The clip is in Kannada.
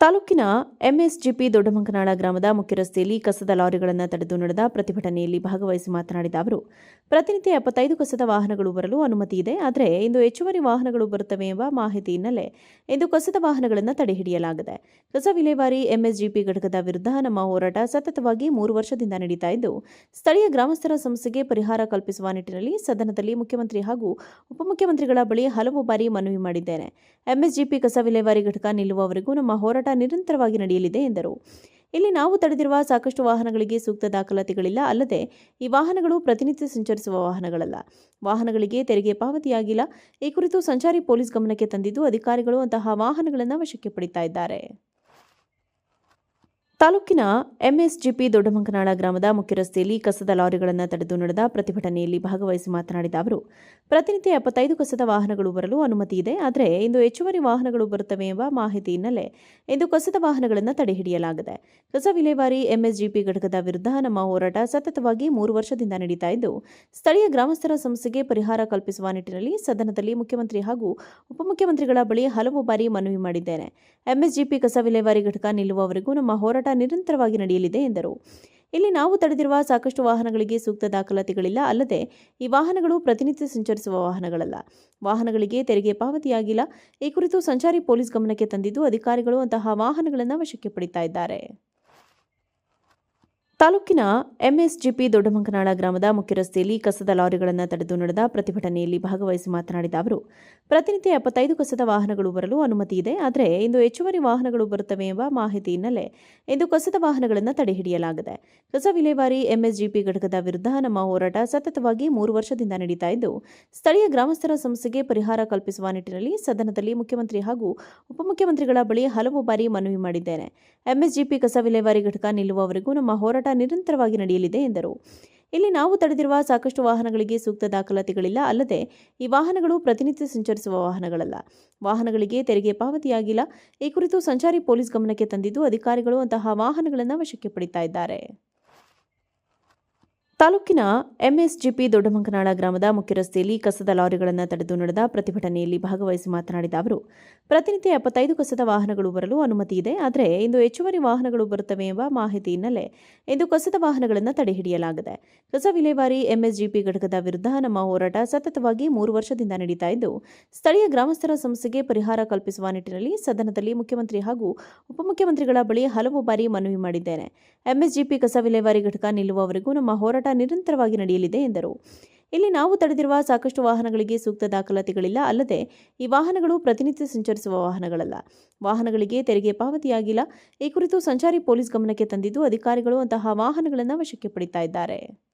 ತಾಲೂಕಿನ ಎಂಎಸ್ಜಿಪಿ ದೊಡ್ಡಮಂಕನಾಳ ಗ್ರಾಮದ ಮುಖ್ಯ ರಸ್ತೆಯಲ್ಲಿ ಕಸದ ಲಾರಿಗಳನ್ನು ತಡೆದು ನಡೆದ ಪ್ರತಿಭಟನೆಯಲ್ಲಿ ಭಾಗವಹಿಸಿ ಮಾತನಾಡಿದ ಅವರು, ಪ್ರತಿನಿತ್ಯ ಎಪ್ಪತ್ತೈದು ಕಸದ ವಾಹನಗಳು ಬರಲು ಅನುಮತಿ ಇದೆ. ಆದರೆ ಇಂದು ಹೆಚ್ಚುವರಿ ವಾಹನಗಳು ಬರುತ್ತವೆ ಎಂಬ ಮಾಹಿತಿ ಹಿನ್ನೆಲೆ ಇಂದು ಕಸದ ವಾಹನಗಳನ್ನು ತಡೆಹಿಡಿಯಲಾಗಿದೆ ಕಸ ವಿಲೇವಾರಿ ಎಂಎಸ್ಜಿಪಿ ಘಟಕದ ವಿರುದ್ಧ ನಮ್ಮ ಹೋರಾಟ ಸತತವಾಗಿ ಮೂರು ವರ್ಷದಿಂದ ನಡೀತಾ ಇದ್ದು, ಸ್ಥಳೀಯ ಗ್ರಾಮಸ್ಥರ ಸಮಸ್ಯೆಗೆ ಪರಿಹಾರ ಕಲ್ಪಿಸುವ ನಿಟ್ಟಿನಲ್ಲಿ ಸದನದಲ್ಲಿ ಮುಖ್ಯಮಂತ್ರಿ ಹಾಗೂ ಉಪಮುಖ್ಯಮಂತ್ರಿಗಳ ಬಳಿ ಹಲವು ಬಾರಿ ಮನವಿ ಮಾಡಿದ್ದೇನೆ. ಎಂಎಸ್ಜಿಪಿ ಕಸ ವಿಲೇವಾರಿ ಘಟಕ ನಿಲ್ಲುವವರೆಗೂ ನಮ್ಮ ಹೋರಾಟ ನಿರಂತರವಾಗಿ ನಡೆಯಲಿದೆ ಎಂದರು. ಇಲ್ಲಿ ನಾವು ತಡೆದಿರುವ ಸಾಕಷ್ಟು ವಾಹನಗಳಿಗೆ ಸೂಕ್ತ ದಾಖಲಾತಿಗಳಿಲ್ಲ. ಅಲ್ಲದೆ, ಈ ವಾಹನಗಳು ಪ್ರತಿನಿತ್ಯ ಸಂಚರಿಸುವ ವಾಹನಗಳಲ್ಲ. ವಾಹನಗಳಿಗೆ ತೆರಿಗೆ ಪಾವತಿಯಾಗಿಲ್ಲ. ಈ ಕುರಿತು ಸಂಚಾರಿ ಪೊಲೀಸ್ ಗಮನಕ್ಕೆ ತಂದಿದ್ದು, ಅಧಿಕಾರಿಗಳು ಅಂತಹ ವಾಹನಗಳನ್ನು ವಶಕ್ಕೆ ಪಡಿತಾ ಇದ್ದಾರೆ. ತಾಲೂಕಿನ ಎಂಎಸ್ಜಿಪಿ ದೊಡ್ಡಮಂಕನಾಳ ಗ್ರಾಮದ ಮುಖ್ಯ ರಸ್ತೆಯಲ್ಲಿ ಕಸದ ಲಾರಿಗಳನ್ನು ತಡೆದು ನಡೆದ ಪ್ರತಿಭಟನೆಯಲ್ಲಿ ಭಾಗವಹಿಸಿ ಮಾತನಾಡಿದ ಅವರು, ಪ್ರತಿನಿತ್ಯ ಎಪ್ಪತ್ತೈದು ಕಸದ ವಾಹನಗಳು ಬರಲು ಅನುಮತಿ ಇದೆ. ಆದರೆ ಇಂದು ಹೆಚ್ಚುವರಿ ವಾಹನಗಳು ಬರುತ್ತವೆ ಎಂಬ ಮಾಹಿತಿ ಹಿನ್ನೆಲೆ ಇಂದು ಕಸದ ವಾಹನಗಳನ್ನು ತಡೆಹಿಡಿಯಲಾಗಿದೆ ಕಸ ವಿಲೇವಾರಿ ಎಂಎಸ್ಜಿಪಿ ಘಟಕದ ವಿರುದ್ಧ ನಮ್ಮ ಹೋರಾಟ ಸತತವಾಗಿ ಮೂರು ವರ್ಷದಿಂದ ನಡೀತಾ ಇದ್ದು, ಸ್ಥಳೀಯ ಗ್ರಾಮಸ್ಥರ ಸಮಸ್ಯೆಗೆ ಪರಿಹಾರ ಕಲ್ಪಿಸುವ ನಿಟ್ಟಿನಲ್ಲಿ ಸದನದಲ್ಲಿ ಮುಖ್ಯಮಂತ್ರಿ ಹಾಗೂ ಉಪಮುಖ್ಯಮಂತ್ರಿಗಳ ಬಳಿ ಹಲವು ಬಾರಿ ಮನವಿ ಮಾಡಿದ್ದೇನೆ. ಎಂಎಸ್ಜಿಪಿ ಕಸ ವಿಲೇವಾರಿ ಘಟಕ ನಿಲ್ಲುವವರೆಗೂ ನಮ್ಮ ಹೋರಾಟ ನಿರಂತರವಾಗಿ ನಡೆಯಲಿದೆ ಎಂದರು. ಇಲ್ಲಿ ನಾವು ತಡೆದಿರುವ ಸಾಕಷ್ಟು ವಾಹನಗಳಿಗೆ ಸೂಕ್ತ ದಾಖಲಾತಿಗಳಿಲ್ಲ. ಅಲ್ಲದೆ, ಈ ವಾಹನಗಳು ಪ್ರತಿನಿತ್ಯ ಸಂಚರಿಸುವ ವಾಹನಗಳಲ್ಲ. ವಾಹನಗಳಿಗೆ ತೆರಿಗೆ ಪಾವತಿಯಾಗಿಲ್ಲ. ಈ ಕುರಿತು ಸಂಚಾರಿ ಪೊಲೀಸ್ ಗಮನಕ್ಕೆ ತಂದಿದ್ದು, ಅಧಿಕಾರಿಗಳು ಅಂತಹ ವಾಹನಗಳನ್ನು ವಶಕ್ಕೆ ಪಡಿತಾ ಇದ್ದಾರೆ. ತಾಲೂಕಿನ ಎಂಎಸ್ಜಿಪಿ ದೊಡ್ಡಮಂಕನಾಳ ಗ್ರಾಮದ ಮುಖ್ಯ ರಸ್ತೆಯಲ್ಲಿ ಕಸದ ಲಾರಿಗಳನ್ನು ತಡೆದು ನಡೆದ ಪ್ರತಿಭಟನೆಯಲ್ಲಿ ಭಾಗವಹಿಸಿ ಮಾತನಾಡಿದ ಅವರು, ಪ್ರತಿನಿತ್ಯ ಎಪ್ಪತ್ತೈದು ಕಸದ ವಾಹನಗಳು ಬರಲು ಅನುಮತಿ ಇದೆ. ಆದರೆ ಇಂದು ಹೆಚ್ಚುವರಿ ವಾಹನಗಳು ಬರುತ್ತವೆ ಎಂಬ ಮಾಹಿತಿ ಹಿನ್ನೆಲೆ ಇಂದು ಕಸದ ವಾಹನಗಳನ್ನು ತಡೆಹಿಡಿಯಲಾಗಿದೆ ಕಸ ವಿಲೇವಾರಿ ಎಂಎಸ್ಜಿಪಿ ಘಟಕದ ವಿರುದ್ಧ ನಮ್ಮ ಹೋರಾಟ ಸತತವಾಗಿ ಮೂರು ವರ್ಷದಿಂದ ನಡೀತಾ ಇದ್ದು, ಸ್ಥಳೀಯ ಗ್ರಾಮಸ್ಥರ ಸಮಸ್ಯೆಗೆ ಪರಿಹಾರ ಕಲ್ಪಿಸುವ ನಿಟ್ಟಿನಲ್ಲಿ ಸದನದಲ್ಲಿ ಮುಖ್ಯಮಂತ್ರಿ ಹಾಗೂ ಉಪಮುಖ್ಯಮಂತ್ರಿಗಳ ಬಳಿ ಹಲವು ಬಾರಿ ಮನವಿ ಮಾಡಿದ್ದೇನೆ. ಎಂಎಸ್ಜಿಪಿ ಕಸ ವಿಲೇವಾರಿ ಘಟಕ ನಿಲ್ಲುವವರೆಗೂ ನಮ್ಮ ಹೋರಾಟ ನಿರಂತರವಾಗಿ ನಡೆಯಲಿದೆ ಎಂದರು. ಇಲ್ಲಿ ನಾವು ತಡೆದಿರುವ ಸಾಕಷ್ಟು ವಾಹನಗಳಿಗೆ ಸೂಕ್ತ ದಾಖಲಾತಿಗಳಿಲ್ಲ. ಅಲ್ಲದೆ, ಈ ವಾಹನಗಳು ಪ್ರತಿನಿತ್ಯ ಸಂಚರಿಸುವ ವಾಹನಗಳಲ್ಲ. ವಾಹನಗಳಿಗೆ ತೆರಿಗೆ ಪಾವತಿಯಾಗಿಲ್ಲ. ಈ ಕುರಿತು ಸಂಚಾರಿ ಪೊಲೀಸ್ ಗಮನಕ್ಕೆ ತಂದಿದ್ದು, ಅಧಿಕಾರಿಗಳು ಅಂತಹ ವಾಹನಗಳನ್ನು ವಶಕ್ಕೆ ಪಡಿತಾ ಇದ್ದಾರೆ. ತಾಲೂಕಿನ ಎಂಎಸ್ಜಿಪಿ ದೊಡ್ಡಮಂಕನಾಳ ಗ್ರಾಮದ ಮುಖ್ಯ ರಸ್ತೆಯಲ್ಲಿ ಕಸದ ಲಾರಿಗಳನ್ನು ತಡೆದು ನಡೆದ ಪ್ರತಿಭಟನೆಯಲ್ಲಿ ಭಾಗವಹಿಸಿ ಮಾತನಾಡಿದ ಅವರು, ಪ್ರತಿನಿತ್ಯ ಎಪ್ಪತ್ತೈದು ಕಸದ ವಾಹನಗಳು ಬರಲು ಅನುಮತಿ ಇದೆ. ಆದರೆ ಇಂದು ಹೆಚ್ಚುವರಿ ವಾಹನಗಳು ಬರುತ್ತವೆ ಎಂಬ ಮಾಹಿತಿ ಹಿನ್ನೆಲೆ ಇಂದು ಕಸದ ವಾಹನಗಳನ್ನು ತಡೆಹಿಡಿಯಲಾಗಿದೆ ಕಸ ವಿಲೇವಾರಿ ಎಂಎಸ್ಜಿಪಿ ಘಟಕದ ವಿರುದ್ಧ ನಮ್ಮ ಹೋರಾಟ ಸತತವಾಗಿ ಮೂರು ವರ್ಷದಿಂದ ನಡೀತಾ ಇದ್ದು, ಸ್ಥಳೀಯ ಗ್ರಾಮಸ್ಥರ ಸಮಸ್ಯೆಗೆ ಪರಿಹಾರ ಕಲ್ಪಿಸುವ ನಿಟ್ಟಿನಲ್ಲಿ ಸದನದಲ್ಲಿ ಮುಖ್ಯಮಂತ್ರಿ ಹಾಗೂ ಉಪಮುಖ್ಯಮಂತ್ರಿಗಳ ಬಳಿ ಹಲವು ಬಾರಿ ಮನವಿ ಮಾಡಿದ್ದೇನೆ. ಎಂಎಸ್ಜಿಪಿ ಕಸ ವಿಲೇವಾರಿ ಘಟಕ ನಿಲ್ಲುವವರೆಗೂ ನಮ್ಮ ಹೋರಾಟ ನಿರಂತರವಾಗಿ ನಡೆಯಲಿದೆ ಎಂದರು. ಇಲ್ಲಿ ನಾವು ತಡೆದಿರುವ ಸಾಕಷ್ಟು ವಾಹನಗಳಿಗೆ ಸೂಕ್ತ ದಾಖಲಾತಿಗಳಿಲ್ಲ. ಅಲ್ಲದೆ, ಈ ವಾಹನಗಳು ಪ್ರತಿನಿತ್ಯ ಸಂಚರಿಸುವ ವಾಹನಗಳಲ್ಲ. ವಾಹನಗಳಿಗೆ ತೆರಿಗೆ ಪಾವತಿಯಾಗಿಲ್ಲ. ಈ ಕುರಿತು ಸಂಚಾರಿ ಪೊಲೀಸ್ ಗಮನಕ್ಕೆ ತಂದಿದ್ದು, ಅಧಿಕಾರಿಗಳು ಅಂತಹ ವಾಹನಗಳನ್ನು ವಶಕ್ಕೆ ಪಡಿತಾ ಇದ್ದಾರೆ.